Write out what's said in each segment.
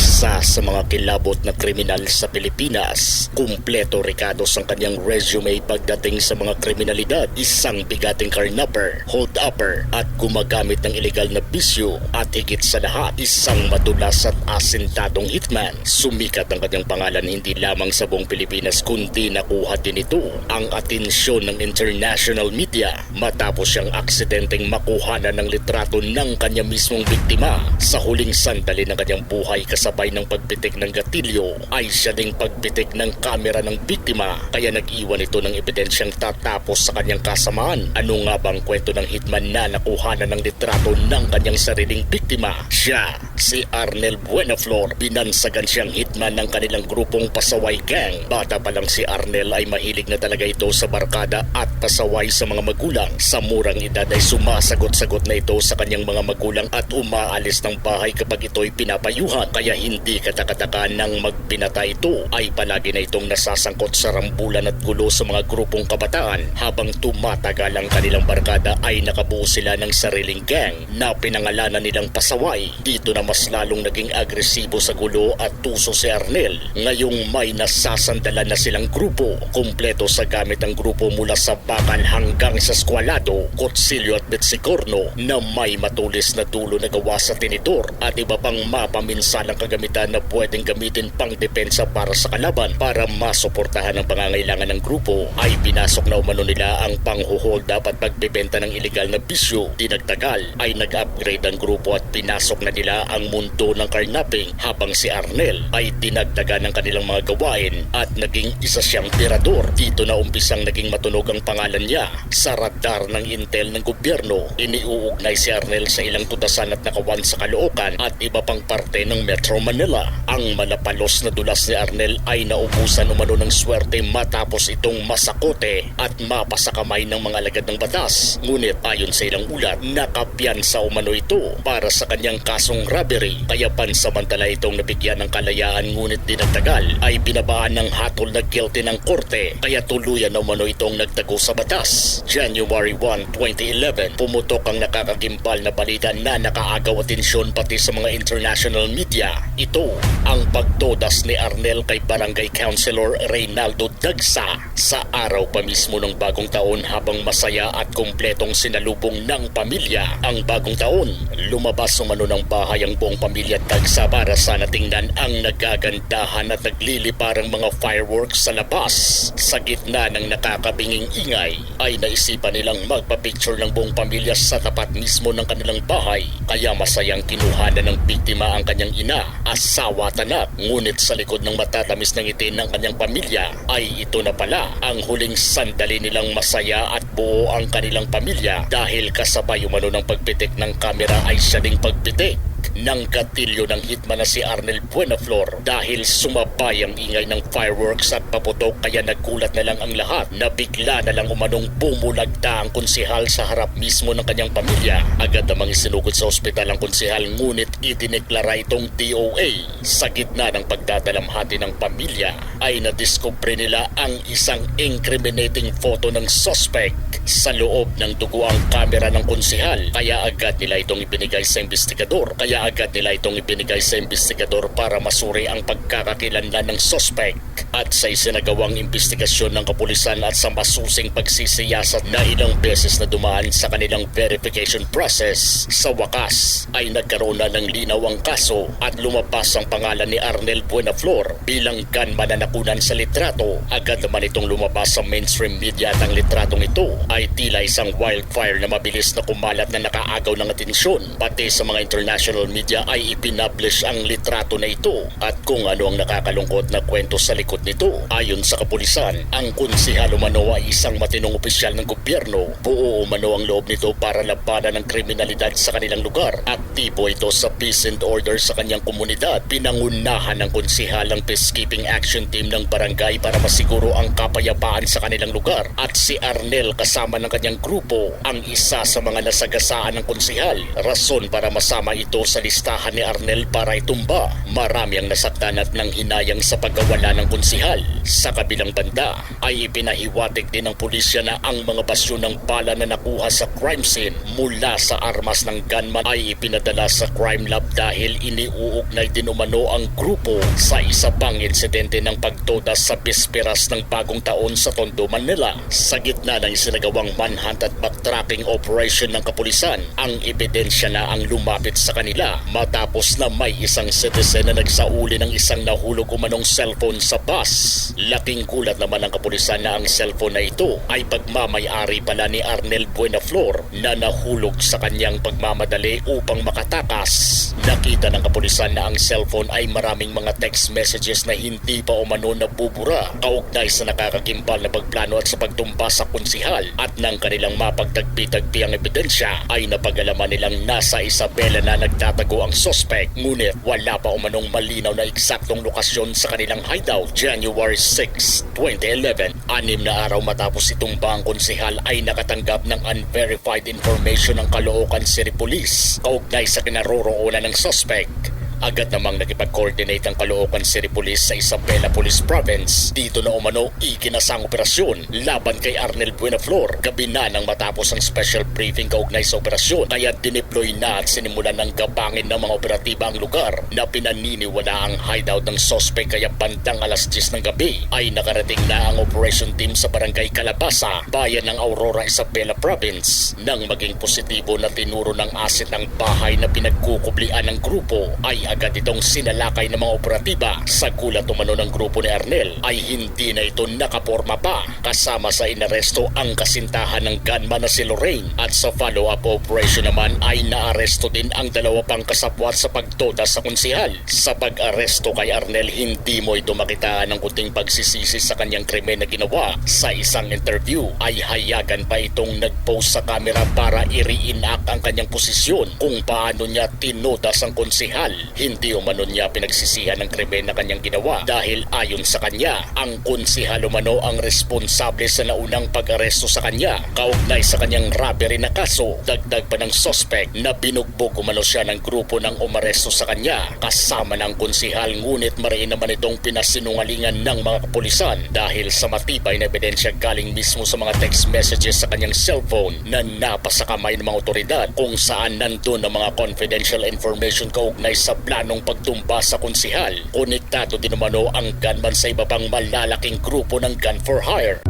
Isa sa mga kilabot na kriminal sa Pilipinas, kumpleto Ricados ang kanyang resume pagdating sa mga kriminalidad, isang bigating carnapper, hold-upper at gumagamit ng ilegal na bisyo at higit sa lahat, isang madulas at asintadong hitman. Sumikat ang kanyang pangalan hindi lamang sa buong Pilipinas kundi nakuha din ito ang atensyon ng international media matapos siyang aksidenteng makuhanan ng litrato ng kanya mismong biktima sa huling sandali ng kanyang buhay kasabay ng pagpitik ng gatilyo ay siya ding pagpitik ng kamera ng biktima kaya nag-iwan ito ng ebidensyang tatapos sa kanyang kasamaan. Ano nga bang kwento ng hitman na nakuhanan ng litrato ng kanyang sariling biktima? Siya, si Arnel Buenaflor, binansagan siyang hitman ng kanilang grupong Pasaway Gang. Bata pa lang si Arnel ay mahilig na talaga ito sa barkada at pasaway sa mga magulang. Sa murang edad ay sumasagot-sagot na ito sa kanyang mga magulang at umaalis ng bahay kapag ito'y pinapayuhan. Kaya hindi katakataka nang magbinata ito ay palagi na itong nasasangkot sa rambulan at gulo sa mga grupong kabataan. Habang tumatagal ang kanilang barkada ay nakabuo sila ng sariling gang na pinangalanan nilang pasaway. Dito na mas lalong naging agresibo sa gulo at tuso si Arnel. Ngayong may nasasandalan na silang grupo. Kumpleto sa gamit ang grupo mula sa bakal hanggang sa skwalado, kutsilyo at betsikorno na may matulis na dulo na gawa sa tinidor at iba pang mapaminsalang kagamitan na pwedeng gamitin pang depensa para sa kalaban para masuportahan ang pangangailangan ng grupo ay pinasok na umano nila ang panghuhold at pagbebenta ng ilegal na bisyo. Dinagtagal ay nag-upgrade ang grupo at pinasok na nila ang mundo ng carnapping habang si Arnel ay dinagdagan ng kanilang mga gawain at naging isa siyang tirador. Dito na umpisang naging matunog ang pangalan niya sa radar ng intel ng gobyerno. Iniuugnay si Arnel sa ilang tudasan at nakawan sa Caloocan at iba pang parte ng Metro Manila. Ang malapalos na dulas ni Arnel ay naubusan umano ng swerte matapos itong masakote at mapasa kamay ng mga alagad ng batas. Ngunit ayon sa ilang ulat, nakapiyansa umano ito para sa kanyang kasong robbery. Kaya pansamantala itong nabigyan ng kalayaan ngunit dinagtagal ay binabaan ng hatol na guilty ng korte kaya tuluyan na umano itong nagtago sa batas. January 1, 2011, pumutok ang nakakagimbal na balita na nakaagaw atensyon pati sa mga international media. Ito ang pagtodas ni Arnel kay Barangay Councilor Reynaldo Dagsa sa araw pa mismo ng bagong taon habang masaya at kumpletong sinalubong ng pamilya. Ang bagong taon, lumabas umano ng bahay ang buong pamilya Dagsa para sana tingnan ang nagagandahan at nagliliparang mga fireworks sa labas. Sa gitna ng nakakabinging ingay ay naisipan nilang magpa-picture ng buong pamilya sa tapat mismo ng kanilang bahay. Kaya masayang kinuhanan ng biktima ang kanyang ina, asawa at anak. Ngunit sa likod ng matatamis ng ngiti ng kanyang pamilya ay ito na pala ang huling sandali nilang masaya at buo ang kanilang pamilya dahil kasabay umano ng pagpitik ng kamera ay siya ding pagpitik ng gatilyo ng hitman na si Arnel Buenaflor dahil sumabay ang ingay ng fireworks at paputok kaya nagulat na lang ang lahat na bigla na lang umanong bumulagta ang konsihal sa harap mismo ng kanyang pamilya. Agad namang isinugod sa ospital ang konsihal ngunit itineklara itong DOA. Sa gitna ng pagdadalamhati ng pamilya ay nadiskubre nila ang isang incriminating photo ng suspect sa loob ng dugo ang kamera ng konsihal kaya agad nila itong ibinigay sa investigador. Kaya agad nila itong ibinigay sa investigador para masuri ang pagkakakilanlan ng suspect at sa isinagawang investigasyon ng kapulisan at sa masusing pagsisiyasat na ilang beses na dumaan sa kanilang verification process. Sa wakas ay nagkaroon na ng linaw ang kaso at lumabas ang pangalan ni Arnel Buenaflor bilang gunman na sa litrato agad naman itong lumabas sa mainstream media at ang litratong ito ay tila isang wildfire na mabilis na kumalat na nakaagaw ng atensyon pati sa mga international media ay ipinablish ang litrato na ito at kung ano ang nakakalungkot na kwento sa likod nito. Ayon sa kapulisan, ang konsihal umano ay isang matinong opisyal ng gobyerno. Buo umano ang loob nito para labanan ng kriminalidad sa kanilang lugar. Aktibo ito sa peace and order sa kanyang komunidad. Pinangunahan ng konsihalang peacekeeping action team ng barangay para masiguro ang kapayapaan sa kanilang lugar. At si Arnel kasama ng kanyang grupo ang isa sa mga nasagasaan ng konsihal. Rason para masama ito sa listahan ni Arnel para itumba. Marami ang nasaktan at nang hinayang sa pagkawala ng konsihal. Sa kabilang banda ay ipinahiwatig din ng pulisya na ang mga basyo ng bala na nakuha sa crime scene mula sa armas ng gunman ay ipinadala sa crime lab dahil iniuugnay din umano ang grupo sa isa pang insidente ng pagtodas sa bisperas ng bagong taon sa Tondo, Manila. Sa gitna ng sinagawang manhunt at backtracking operation ng kapulisan, ang ebidensya na ang lumapit sa kanila matapos na may isang citizen na nagsauli ng isang nahulog umanong cellphone sa bus. Laking gulat naman ng kapulisan na ang cellphone na ito ay pagmamayari pala ni Arnel Buenaflor na nahulog sa kanyang pagmamadali upang makatakas. Peace. Nakita ng kapulisan na ang cellphone ay maraming mga text messages na hindi pa umano nabubura. Kaugnay sa nakakagimbal na pagplano at sa pagtumba sa konsihal at nang kanilang mapagtagpi-tagpi ang ebidensya ay napagalaman nilang nasa Isabela na nagtatago ang suspect. Ngunit wala pa umanong malinaw na eksaktong lokasyon sa kanilang hideout. January 6, 2011. Anim na araw matapos itumba ang konsihal ay nakatanggap ng unverified information ng Caloocan City Police. Kaugnay sa kinaroroonan ng suspect. Agad namang nakipag-coordinate ang Caloocan City Police sa Isabela Police Province. Dito na umano ikinasang operasyon laban kay Arnel Buenaflor. Gabi na nang matapos ang special briefing kaugnay sa operasyon. Kaya dineploy na at sinimulan ng gabangin ng mga operatiba ang lugar na pinaniniwala ang hideout ng sospek kaya bandang alas 10 ng gabi ay nakarating na ang operation team sa barangay Calabasa, bayan ng Aurora, Isabela Province. Nang maging positibo na tinuro ng asit ng bahay na pinagkukublian ng grupo ay agad itong sinalakay ng mga operatiba. Sa gulat umano ng grupo ni Arnel ay hindi na ito nakaporma pa. Kasama sa inaresto ang kasintahan ng gunman na si Lorraine at sa follow-up operation naman ay naaresto din ang dalawa pang kasabwat sa pagtoda sa konsihal. Sa pag-aresto kay Arnel hindi mo ito makita ng kunting pagsisisi sa kanyang krimen na ginawa. Sa isang interview ay hayagan pa itong nag-post sa camera para i-reenact ang kanyang posisyon kung paano niya tinodas ang konsihal. Hindi umano niya pinagsisihan ng krimen na kanyang ginawa dahil ayon sa kanya, ang konsihal umano ang responsable sa naunang pag-aresto sa kanya kaugnay sa kanyang robbery na kaso. Dagdag pa ng suspect na binugbog umano siya ng grupo ng umaresto sa kanya kasama ng konsihal ngunit mariin naman itong pinasinungalingan ng mga kapulisan dahil sa matibay na ebidensya galing mismo sa mga text messages sa kanyang cellphone na napasa kamay ng mga otoridad kung saan nandun ang mga confidential information kaugnay sa planong pagtumba sa konsihal. Konektado din umano ang gunman sa iba pang malalaking grupo ng gun for hire.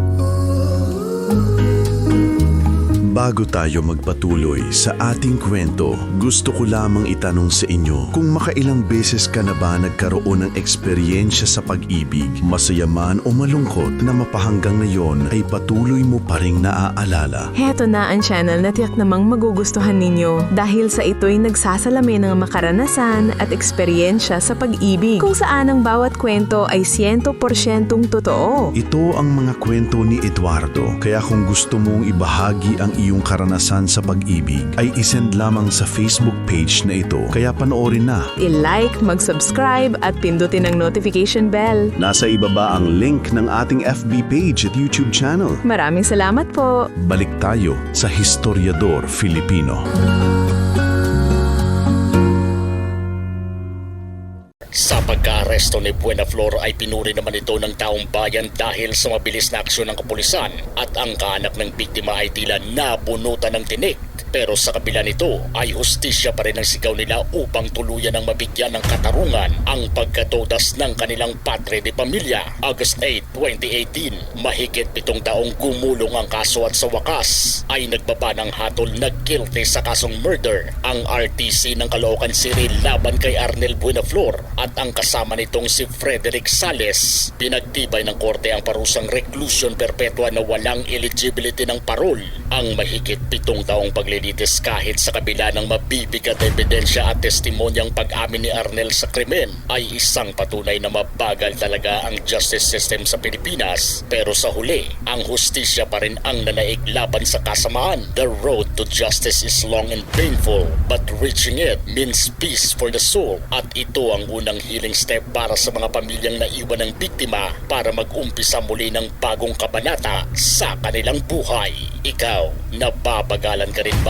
Bago tayo magpatuloy sa ating kwento, gusto ko lamang itanong sa inyo kung makailang beses ka na ba nagkaroon ng eksperyensya sa pag-ibig, masaya man o malungkot na mapahanggang ngayon ay patuloy mo pa ring naaalala. Heto na ang channel na tiyak namang magugustuhan ninyo dahil sa ito'y nagsasalamin ng makaranasan at eksperyensya sa pag-ibig kung saan ang bawat kwento ay 100% totoo. Ito ang mga kwento ni Eduardo, kaya kung gusto mong ibahagi ang iyong karanasan sa pag-ibig, ay isend lamang sa Facebook page na ito, kaya panoorin na. I-like, mag-subscribe at pindutin ang notification bell. Nasa ibaba ang link ng ating FB page at YouTube channel. Maraming salamat po! Balik tayo sa Historiador Filipino. Sa pagka-aresto ni Buenaflor ay pinuri naman ito ng taong bayan dahil sa mabilis na aksyon ng kapulisan at ang kaanak ng biktima ay tila nabunutan ng tinik. Pero sa kabila nito ay hustisya pa rin ang sigaw nila upang tuluyan ng mabigyan ng katarungan ang pagkatodas ng kanilang padre de pamilya. August 8, 2018, mahigit pitong taong gumulong ang kaso at sa wakas ay nagbaba ng hatol na guilty sa kasong murder ang RTC ng Caloocan City laban kay Arnel Buenaflor at ang kasama nitong si Frederick Sales. Pinagtibay ng korte ang parusang reclusion perpetua na walang eligibility ng parol. Ang mahigit pitong taong paglilingkod Benitez kahit sa kabila ng mabibigat na ebidensya at testimonyang pag-amin ni Arnel sa krimen ay isang patunay na mabagal talaga ang justice system sa Pilipinas. Pero sa huli, ang hustisya pa rin ang nanaig laban sa kasamaan. The road to justice is long and painful, but reaching it means peace for the soul. At ito ang unang healing step para sa mga pamilyang naiwan ng biktima para mag-umpisa muli ng bagong kabanata sa kanilang buhay. Ikaw, nababagalan ka rin ba